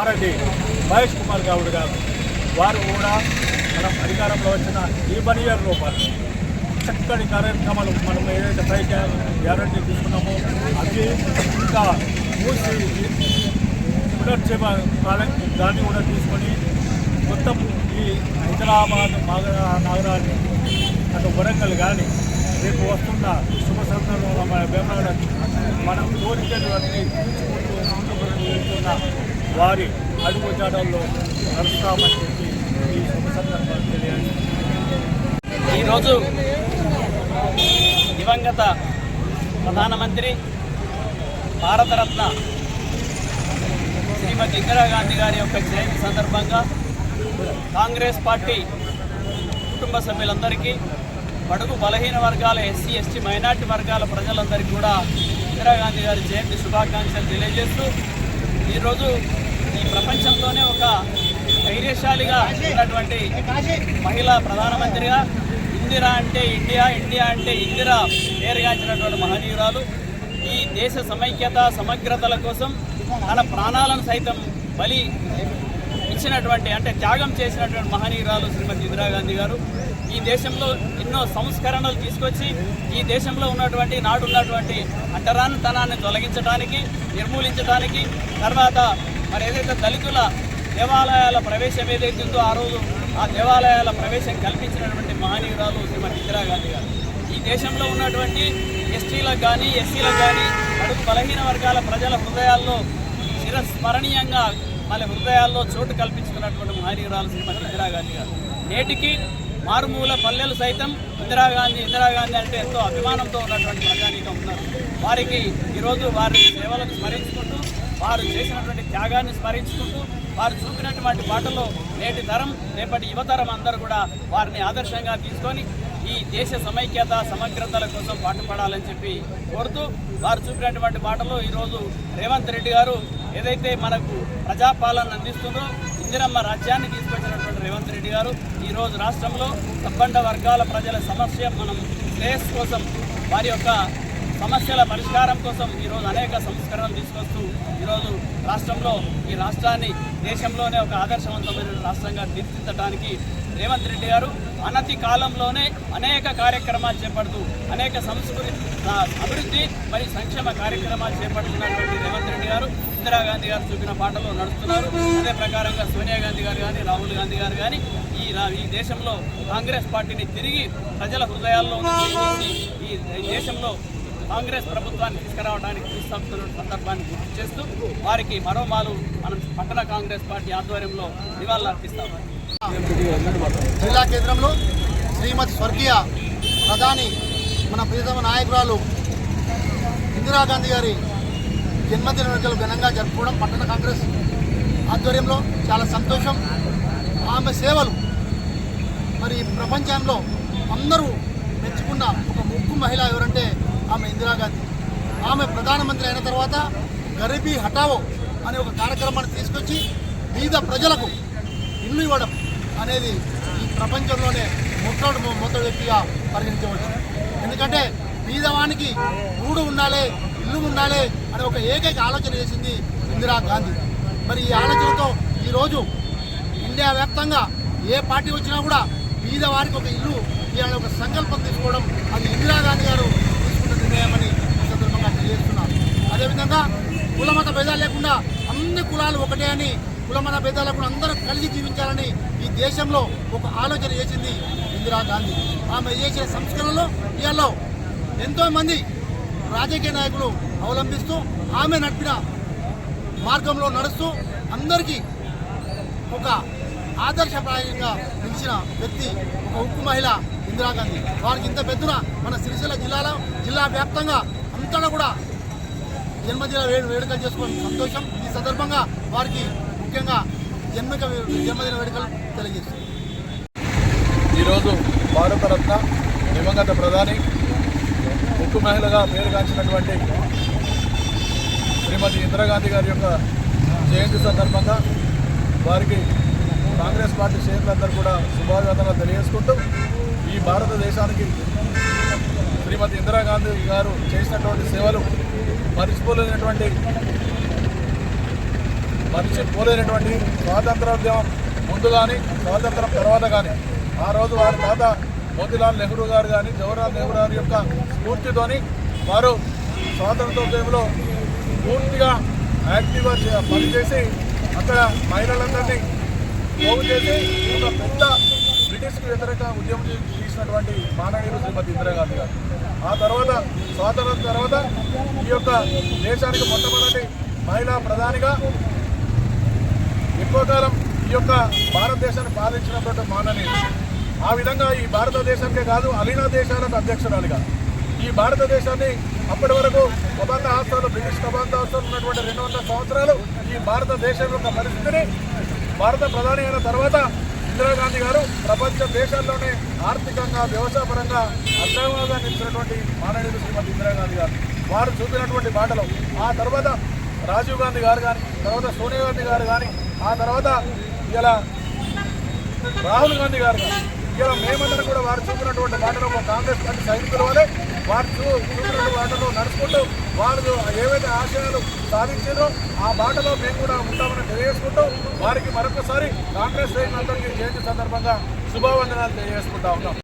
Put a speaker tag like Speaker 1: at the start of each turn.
Speaker 1: మారెడ్డి మహేష్ కుమార్ గౌడ్ గారు. వారు కూడా మనం అధికారంలో వచ్చిన ఈ పని ఇయర్ రూపాయలు. చక్కటి కార్యక్రమాలు మనం ఏదైతే ట్రై గ్యారంటీ తీసుకున్నామో అది ఇంకా మూసి పునర్జీవ దాన్ని కూడా తీసుకొని మొత్తం ఈ హైదరాబాద్ నగర- నగరాన్ని అటు వరంగల్ కానీ రేపు వస్తున్న శుభ సందర్భంలో మన వేమనాడ మనం కోరికలన్నీ తీసుకుంటూ వెళ్తున్న వారి అడుగుజాడల్లో నడుస్తామని చెప్పి ఈ శుభ సందర్భాలు తెలియాలి
Speaker 2: ఈరోజు దివంగత ప్రధానమంత్రి భారతరత్న శ్రీమతి ఇందిరాగాంధీ గారి యొక్క జయంతి సందర్భంగా కాంగ్రెస్ పార్టీ కుటుంబ సభ్యులందరికీ బడుగు బలహీన వర్గాల ఎస్సీ ఎస్టీ మైనార్టీ వర్గాల ప్రజలందరికీ కూడా ఇందిరాగాంధీ గారి జయంతి శుభాకాంక్షలు తెలియజేస్తూ ఈరోజు ఈ ప్రపంచంలోనే ఒక ధైర్యశాలిగా ఉన్నటువంటి మహిళా ప్రధానమంత్రిగా ఇందిరా అంటే ఇండియా ఇండియా అంటే ఇందిరా పేరుగాంచినటువంటి మహనీయురాలు. ఈ దేశ సమైక్యత సమగ్రతల కోసం తన ప్రాణాలను సైతం బలి ఇచ్చినటువంటి అంటే త్యాగం చేసినటువంటి మహనీయురాలు శ్రీమతి ఇందిరాగాంధీ గారు. ఈ దేశంలో ఎన్నో సంస్కరణలు తీసుకొచ్చి ఈ దేశంలో ఉన్నటువంటి నాడు ఉన్నటువంటి అంటరానితనాన్ని తొలగించడానికి నిర్మూలించడానికి తర్వాత మరి ఏదైతే దళితుల దేవాలయాల ప్రవేశం ఏదైతే ఉందో ఆ రోజు ఆ దేవాలయాల ప్రవేశం కల్పించినటువంటి మహనీయురాలు శ్రీమతి ఇందిరాగాంధీ గారు. ఈ దేశంలో ఉన్నటువంటి ఎస్టీలకు కానీ ఎస్సీలకు కానీ అడుగు బలహీన వర్గాల ప్రజల హృదయాల్లో చిరస్మరణీయంగా వాళ్ళ హృదయాల్లో చోటు కల్పించుకున్నటువంటి మహనీయురాలు శ్రీమతి ఇందిరాగాంధీ గారు. నేటికి మారుమూల పల్లెలు సైతం ఇందిరాగాంధీ ఇందిరాగాంధీ అంటే ఎంతో అభిమానంతో ఉన్నటువంటి ప్రజానీకం ఉన్నారు. వారికి ఈరోజు వారి సేవలను స్మరించుకుంటూ వారు చేసినటువంటి త్యాగాన్ని స్మరించుకుంటూ వారు చూపినటువంటి బాటలో నేటి తరం రేపటి యువతరం అందరూ కూడా వారిని ఆదర్శంగా తీసుకొని ఈ దేశ సమైక్యత సమగ్రతల కోసం పాటుపడాలని చెప్పి కోరుతూ వారు చూపినటువంటి బాటలో ఈరోజు రేవంత్ రెడ్డి గారు ఏదైతే మనకు ప్రజాపాలన అందిస్తుందో ఇందిరమ్మ రాజ్యాన్ని తీసుకొచ్చినటువంటి రేవంత్ రెడ్డి గారు ఈరోజు రాష్ట్రంలో సబ్బండ వర్గాల ప్రజల సమస్య మనం శ్రేయస్ కోసం వారి యొక్క సమస్యల పరిష్కారం కోసం ఈరోజు అనేక సంస్కరణలు తీసుకొస్తూ ఈరోజు రాష్ట్రంలో ఈ రాష్ట్రాన్ని దేశంలోనే ఒక ఆదర్శవంతమైన రాష్ట్రంగా తీర్చిదిద్దడానికి రేవంత్ రెడ్డి గారు అనతి కాలంలోనే అనేక కార్యక్రమాలు చేపడుతూ అనేక సంస్కృతి అభివృద్ధి మరి సంక్షేమ కార్యక్రమాలు చేపడుతున్నటువంటి రేవంత్ రెడ్డి గారు ఇందిరాగాంధీ గారు చూపిన బాటలో నడుస్తున్నారు. అదే ప్రకారంగా సోనియా గాంధీ గారు కానీ రాహుల్ గాంధీ గారు కానీ ఈ ఈ దేశంలో కాంగ్రెస్ పార్టీని తిరిగి ప్రజల హృదయాల్లో ఈ దేశంలో కాంగ్రెస్ ప్రభుత్వాన్ని తీసుకురావడానికి తీసుకొస్తున్న సందర్భాన్ని గుర్తు చేస్తూ వారికి మరోమాలు మనం పట్టణ కాంగ్రెస్ పార్టీ ఆధ్వర్యంలో నివాళులు అర్పిస్తాము.
Speaker 3: జిల్లా కేంద్రంలో శ్రీమతి స్వర్గీయ ప్రధాని మన ప్రియతమ నాయకురాలు ఇందిరాగాంధీ గారి జన్మదిన వేడుకలు ఘనంగా జరుపుకోవడం పట్టణ కాంగ్రెస్ ఆధ్వర్యంలో చాలా సంతోషం. ఆమె సేవలు మరి ప్రపంచంలో అందరూ మెచ్చుకున్న ఒక ముగ్గు మహిళ ఎవరంటే ఇందిరా గాంధీ. ఆమె ప్రధానమంత్రి అయిన తర్వాత గరీబీ హటావో అనే ఒక కార్యక్రమాన్ని తీసుకొచ్చి మీద ప్రజలకు ఇల్లు ఇవ్వడం అనేది ఈ ప్రపంచంలోనే మొట్టమొదటి మొదటి వ్యక్తిగా పరిగణించవచ్చు. ఎందుకంటే బీదవానికి ఊడు ఉండాలి ఇల్లు ఉండాలి అనే ఒక ఏకైక ఆలోచన చేసింది ఇందిరా గాంధీ. మరి ఈ ఆలోచనతో ఈరోజు ఇండియా వ్యాప్తంగా ఏ పార్టీ వచ్చినా కూడా బీద వారికి ఒక ఇల్లు ఇవాళ ఒక సంకల్పం తీసుకోవడం అది ఇందిరాగాంధీ గారు తీసుకున్న సందర్భంగా తెలియజేస్తున్నారు. అదేవిధంగా కులమత భేదాలు లేకుండా అన్ని కులాలు ఒకటే అని కులమత భేదాలు లేకుండా అందరూ కలిసి జీవించాలని ఈ దేశంలో ఒక ఆలోచన చేసింది ఇందిరాగాంధీ ఆమె చేసిన సంస్కరణలో ఇవాళ ఎంతోమంది రాజకీయ నాయకులు అవలంబిస్తూ ఆమె నడిపిన మార్గంలో నడుస్తూ అందరికీ ఒక ఆదర్శప్రాయంగా నిలిచిన వ్యక్తి ఒక ఉక్కు మహిళ ఇందిరాగాంధీ. వారికి ఇంత పెద్దన మన సిరిసిల్ల జిల్లాలో జిల్లా వ్యాప్తంగా అంతటా కూడా జన్మదిన వేడు వేడుకలు చేసుకోవడం సంతోషం. ఈ సందర్భంగా వారికి ముఖ్యంగా జన్మక జన్మదిన వేడుకలు తెలియజేస్తుంది
Speaker 1: ఈరోజు భారతరత్న దివంగత ప్రధాని ఉక్కు మహిళగా పేరుగాంచినటువంటి శ్రీమతి ఇందిరాగాంధీ గారి యొక్క జయంతి సందర్భంగా వారికి కాంగ్రెస్ పార్టీ శ్రేణులందరూ కూడా శుభాభివందనలు తెలియజేసుకుంటూ ఈ భారతదేశానికి
Speaker 4: శ్రీమతి ఇందిరాగాంధీ గారు చేసినటువంటి సేవలు మరిచిపోలేనటువంటి మరిచిపోలేనటువంటి స్వాతంత్రోద్యమం ముందు కానీ స్వాతంత్రం తర్వాత కానీ ఆ రోజు వారి తాత మోతిలాల్ నెహ్రూ గారు కానీ జవహర్లాల్ నెహ్రూ గారి యొక్క స్ఫూర్తితోని వారు స్వాతంత్రోద్యమంలో పూర్తిగా యాక్టివ్గా పనిచేసి అక్కడ మహిళలందరినీ పోగు చేసి ఒక పెద్ద బ్రిటిష్కి వ్యతిరేక ఉద్యమం చేసినటువంటి మానవీయులు శ్రీమతి ఇందిరాగాంధీ గారు. ఆ తర్వాత స్వాతంత్రం తర్వాత ఈ యొక్క దేశానికి మొట్టమొదటి మహిళా ప్రధానిగా ఎక్కువ కాలం ఈ యొక్క భారతదేశాన్ని పాలించినటువంటి మాననీయులు. ఆ విధంగా ఈ భారతదేశానికే కాదు అలీనా దేశాలకు అధ్యక్షురాలుగా. ఈ భారతదేశాన్ని అప్పటి వరకు కబంధ ఆస్తులు బ్రిటిష్ కబంధ ఆస్తులు ఉన్నటువంటి రెండు వందల సంవత్సరాలు ఈ భారతదేశం యొక్క పరిస్థితిని భారత ప్రధాని అయిన తర్వాత ఇందిరాగాంధీ గారు ప్రపంచ దేశాల్లోనే ఆర్థికంగా వ్యవసాయపరంగా అగ్రవంగా నిలిచినటువంటి మానవుడు శ్రీమతి ఇందిరాగాంధీ గారు. వారు చూపినటువంటి బాటలో ఆ తర్వాత రాజీవ్ గాంధీ గారు కానీ తర్వాత సోనియా గాంధీ గారు కానీ ఆ తర్వాత ఇలా రాహుల్ గాంధీ గారు కానీ ఇలా మేమందరం కూడా వారు చూపినటువంటి బాటలో కాంగ్రెస్ పార్టీ సైనికుల వల్లే వారు చూ బాటలో నడుచుకుంటూ వాళ్ళు ఏవైతే ఆశయాలు సాధించారో ఆ బాటలో మేము కూడా ఉంటామని తెలియజేసుకుంటూ వారికి మరొకసారి కాంగ్రెస్ శ్రేణులందరికీ జయంతి సందర్భంగా శుభావందనాలు తెలియజేసుకుంటా ఉన్నాం.